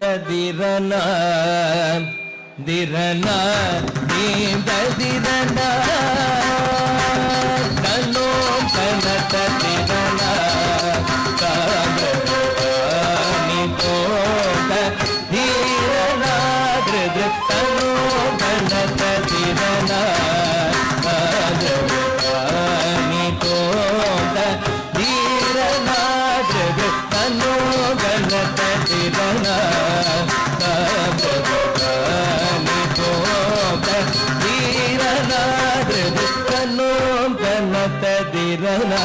திரன திரன நீந்த திரன தன்னோ தனத்தின் பிறலா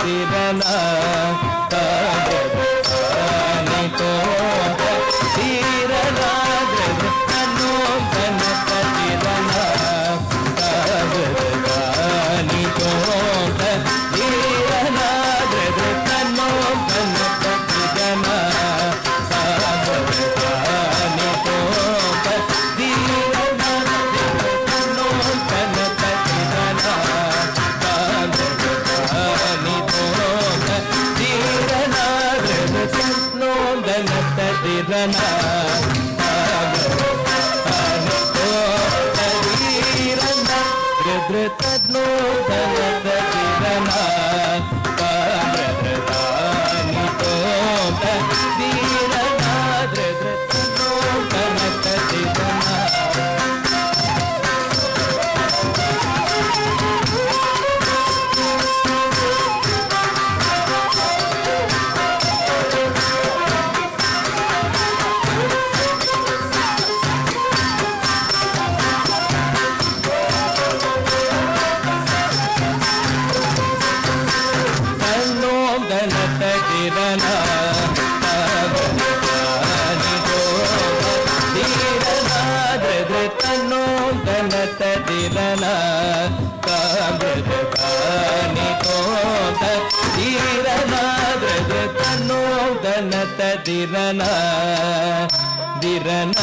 తీరనా రుద్రతనూతన தன்னோம் தனத்த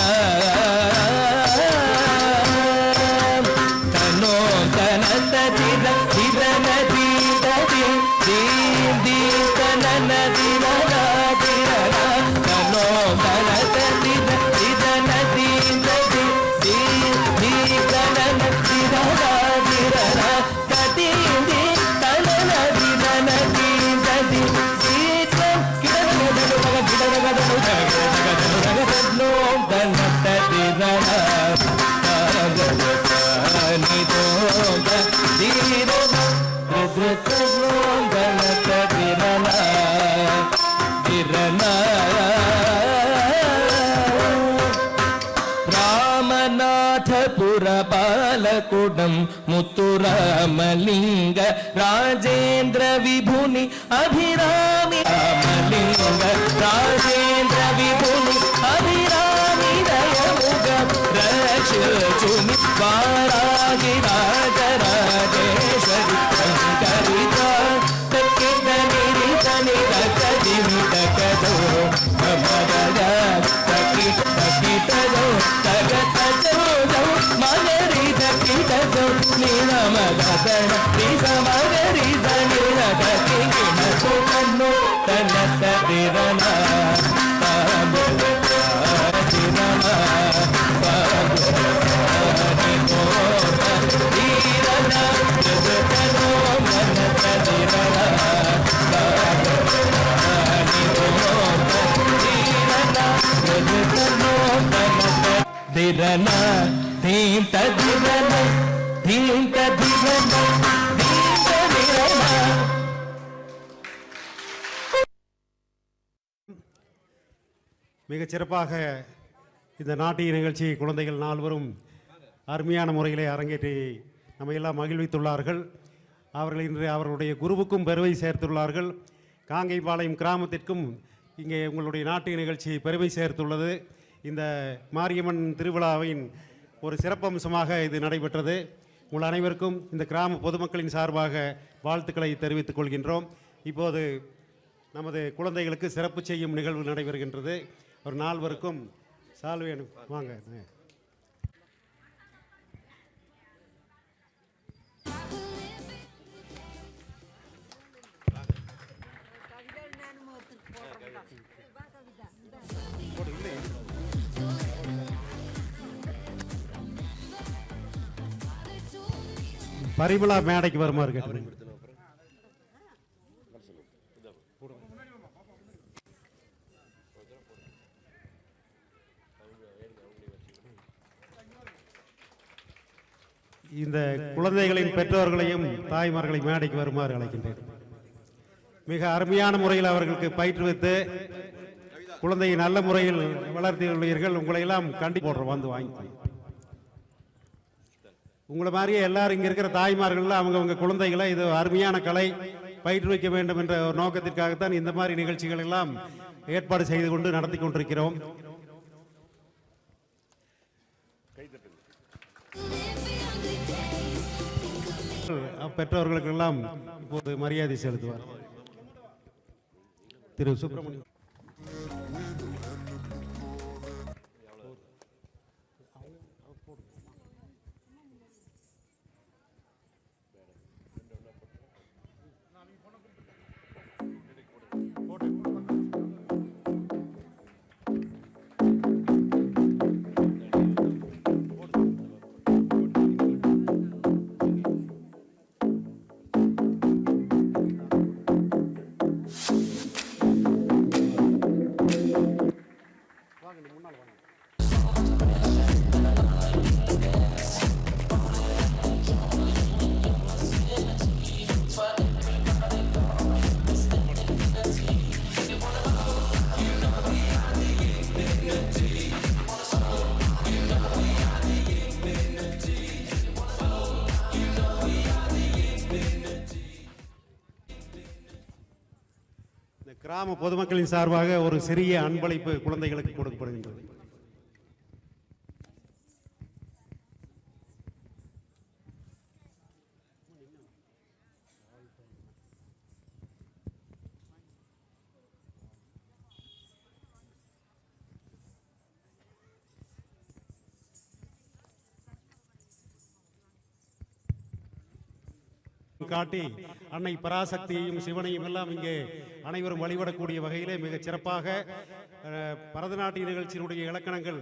కుడం ముత్తురామలింగ రాజేంద్ర విభుని అభిరామి రామలింగ రాజేంద్ర విభుని అభిరామి దయముగ రక్షుని వారాగి రాజరాజేశ్వరి శంకరిత ததிரன தீம் ததிரன தீம் ததிரன தீம் ததிரன மிக சிறப்பாக இந்த நாட்டிய நிகழ்ச்சி குழந்தைகள் நால்வரும் அருமையான முறையிலே அரங்கேற்றி நம்ம எல்லாம் மகிழ்வித்துள்ளார்கள். அவர்கள் இன்று அவர்களுடைய குருவுக்கும் பெருமை சேர்த்துள்ளார்கள். காங்கைபாளையம் கிராமத்திற்கும் இங்கே உங்களுடைய நாட்டிய நிகழ்ச்சி பெருமை சேர்த்துள்ளது. இந்த மாரியம்மன் திருவிழாவின் ஒரு சிறப்பம்சமாக இது நடைபெற்றது. உங்கள் அனைவருக்கும் இந்த கிராம பொதுமக்களின் சார்பாக வாழ்த்துக்களை தெரிவித்துக் கொள்கின்றோம். இப்போது நமது குழந்தைகளுக்கு சிறப்பு செய்யும் நிகழ்வு நடைபெறுகின்றது. ஒரு நால்வருக்கும் சால்வை வாங்க. பரிமளா மேடைக்கு வருமாறு கேட்டுக்கிறேன் இந்த குழந்தைகளின் பெற்றோர்களையும் தாய்மார்களை மேடைக்கு வருமாறு அழைக்கின்றேன். மிக அருமையான முறையில் அவர்களுக்கு பயிற்றுவித்து குழந்தையை நல்ல முறையில் வளர்த்துள்ளீர்கள் உங்களை எல்லாம் கண்டி போடுறோம் வந்து வாங்கி உங்களை மாதிரியே எல்லாரும் இங்கே இருக்கிற தாய்மார்கள் அவங்கவுங்க குழந்தைகளை இது அருமையான கலை பயிற்றுவிக்க வேண்டும் என்ற ஒரு நோக்கத்திற்காகத்தான் இந்த மாதிரி நிகழ்ச்சிகள் எல்லாம் ஏற்பாடு செய்து கொண்டு நடத்தி கொண்டிருக்கிறோம். பெற்றோர்களுக்கெல்லாம் இப்போது மரியாதை செலுத்துவார். திரு சுப்பிரமணியம். கிராம பொதுமக்களின் சார்பாக ஒரு சிறிய அன்பளிப்பு குழந்தைகளுக்கு கொடுக்கப்படுகின்றது. காட்டி அன்னை பராசக்தியையும் சிவனையும் எல்லாம் இங்கே அனைவரும் வழிபடக்கூடிய வகையிலே மிகச் சிறப்பாக பரதநாட்டிய நிகழ்ச்சியினுடைய இலக்கணங்கள்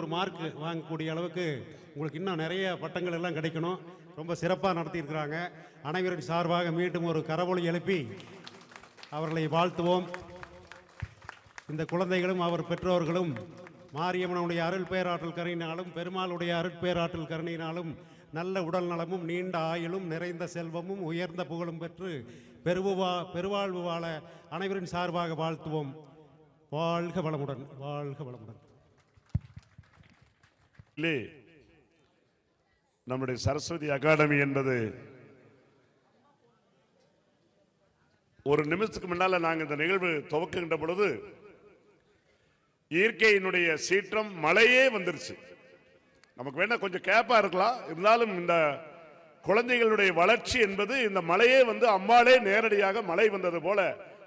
ஒரு மார்க் வாங்கக்கூடிய அளவுக்கு உங்களுக்கு இன்னும் நிறைய பட்டங்கள் எல்லாம் கிடைக்கணும். ரொம்ப சிறப்பாக நடத்தியிருக்கிறாங்க. அனைவரின் சார்பாக மீண்டும் ஒரு கரவொலி எழுப்பி அவர்களை வாழ்த்துவோம். இந்த குழந்தைகளும் அவர் பெற்றோர்களும் மாரியம்மனுடைய அருள் பேராற்றல் கருணையினாலும் பெருமாளுடைய அருட்பேராற்றல் கருணையினாலும் நல்ல உடல் நலமும் நீண்ட ஆயுளும் நிறைந்த செல்வமும் உயர்ந்த புகழும் பெற்று பெருவா பெருவாழ்வு வாழ அனைவரின் சார்பாக வாழ்த்துவோம். வாழ்க வளமுடன் வாழ்க வளமுடன். நம்முடைய சரஸ்வதி அகாடமி என்பது ஒரு நிமிஷத்துக்கு முன்னால் நாங்கள் இந்த நிகழ்வு துவக்குகின்ற பொழுது இயற்கையினுடைய சீற்றம் மழையே வந்துருச்சு. நமக்கு வேணா கொஞ்சம் கேப்பா இருக்கலாம். இருந்தாலும் இந்த குழந்தைகளுடைய வளர்ச்சி என்பது இந்த மழையே வந்து அம்மாளே நேரடியாக மழை வந்தது போல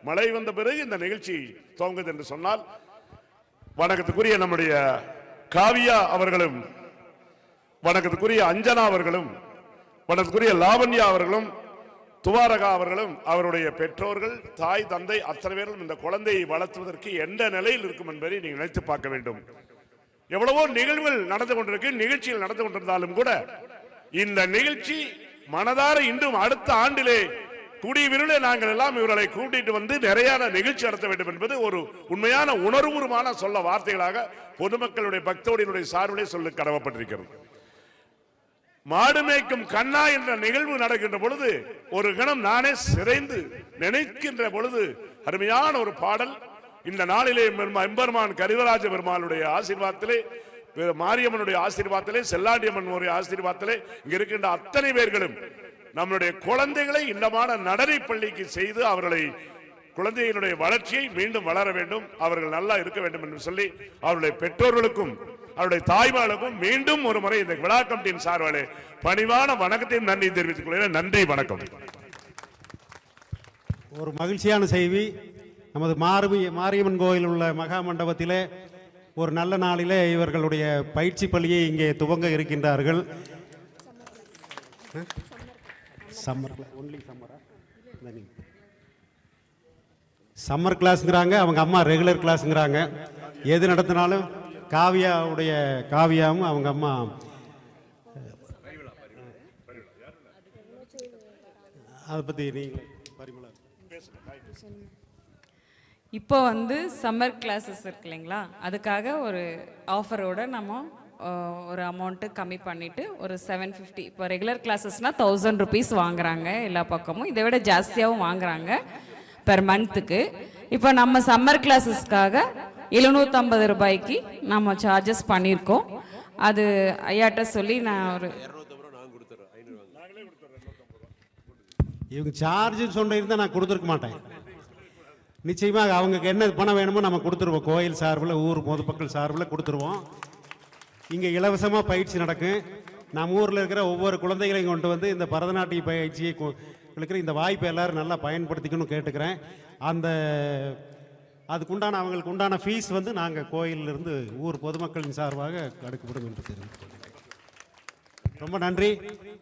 மழை வந்த பிறகு இந்த நிகழ்ச்சி துவங்குது என்று சொன்னால் வணக்கத்துக்குரிய நம்முடைய காவியா அவர்களும் வணக்கத்துக்குரிய அஞ்சனா அவர்களும் வணக்கத்துக்குரிய லாவண்யா அவர்களும் துவாரகா அவர்களும் அவருடைய பெற்றோர்கள் தாய் தந்தை அத்தனை பேரும் இந்த குழந்தையை வளர்த்துவதற்கு எந்த நிலையில் இருக்கும் என்பதை நீங்கள் நினைத்து பார்க்க வேண்டும். எவ்வளவோ நிகழ்வுகள் நடந்து கொண்டிருக்கு நிகழ்ச்சிகள் நடந்து கொண்டிருந்தாலும் கூட இந்த நிகழ்ச்சி மனதார இன்றும் அடுத்த ஆண்டிலே கூடிய விரைவில் நாங்கள் எல்லாம் இவர்களை கூட்டிட்டு வந்து நிறைய நிகழ்ச்சி நடத்த வேண்டும் என்பது ஒரு உண்மையான உணர்வுபூர்வமான சொல்ல வார்த்தைகளாக பொதுமக்களுடைய பக்தோடியினுடைய சார்பிலே சொல்ல கடமைப்பட்டிருக்கிறது மாடு மேய்க்கும் கண்ணா என்ற நிகழ்வு நடக்கின்ற பொழுது ஒரு கணம் நானே சிறைந்து நினைக்கின்ற பொழுது அருமையான ஒரு பாடல் இந்த நாளிலே எம்பெருமான் கரிவராஜ பெருமாளுடைய ஆசீர்வாதத்திலே மாரியம்மனுடைய ஆசீர்வாதத்திலே செல்லாண்டியம்மனுடைய ஆசீர்வாதத்திலே இங்க இருக்கின்ற அத்தனை பேர்களும் நம்மளுடைய குழந்தைகளை இன்னமான நடனை பள்ளிக்கு செய்து அவர்களை குழந்தைகளுடைய வளர்ச்சியை மீண்டும் வளர வேண்டும். அவர்கள் நல்லா இருக்க வேண்டும் என்று சொல்லி அவருடைய பெற்றோர்களுக்கும் அவருடைய தாய்மார்களுக்கும் மீண்டும் ஒரு முறை இந்த விழா கமிட்டியின் சார்பாலே பணிவான வணக்கத்தையும் நன்றி தெரிவித்துக் கொள்கிறேன். நன்றி வணக்கம். ஒரு மகிழ்ச்சியான செய்தி. நமது மார்பி மாரியம்மன் கோயில் உள்ள மகா மண்டபத்திலே ஒரு நல்ல நாளிலே இவர்களுடைய பயிற்சி பள்ளியை இங்கே துவங்க இருக்கின்றார்கள். சம்மர் ஒன்லி சம்மரா சம்மர் கிளாஸுங்கிறாங்க அவங்க அம்மா ரெகுலர் கிளாஸுங்கிறாங்க எது நடத்தினாலும் காவியாவுடைய காவியாவும் அவங்க அம்மா அதை பற்றி நீங்கள் பரிமளா இப்போ வந்து சம்மர் கிளாஸஸ் இருக்கு இல்லைங்களா? அதுக்காக ஒரு ஆஃபரோட நம்ம ஒரு அமௌண்ட்டு கம்மி பண்ணிவிட்டு ஒரு செவன் ஃபிஃப்டி இப்போ ரெகுலர் கிளாஸஸ்னால் தௌசண்ட் ருபீஸ் வாங்குறாங்க எல்லா பக்கமும். இதை விட ஜாஸ்தியாகவும் வாங்குறாங்க பெர் மந்த்துக்கு இப்போ நம்ம சம்மர் கிளாஸஸ்க்காக எழுநூற்றம்பது ரூபாய்க்கு நம்ம சார்ஜஸ் பண்ணியிருக்கோம். அது ஐயாட்ட சொல்லி நான் ஒரு இவங்க சார்ஜ் சொன்னிருந்தா நான் கொடுத்துருக்க மாட்டேன். நிச்சயமாக அவங்களுக்கு என்ன பணம் வேணுமோ நம்ம கொடுத்துருவோம். கோயில் சார்பில் ஊர் பொதுமக்கள் சார்பில் கொடுத்துருவோம். இங்கே இலவசமாக பயிற்சி நடக்கும். நம்ம ஊரில் இருக்கிற ஒவ்வொரு குழந்தைகளையும் கொண்டு வந்து இந்த பரதநாட்டிய பயிற்சியை இருக்கிற இந்த வாய்ப்பை எல்லாரும் நல்லா பயன்படுத்திக்கணும்னு கேட்டுக்கிறேன். அந்த அதுக்குண்டான அவங்களுக்கு உண்டான ஃபீஸ் வந்து நாங்கள் கோயிலிருந்து ஊர் பொதுமக்களின் சார்பாக அடுக்கப்படும் என்று தெரிவித்துக் ரொம்ப நன்றி.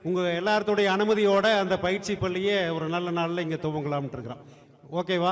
உங்கள் எல்லாத்தோடைய அனுமதியோட அந்த பயிற்சி பள்ளியே ஒரு நல்ல நாளில் இங்கே துவங்கலாம்ட்டு இருக்கிறோம். ஓகேவா?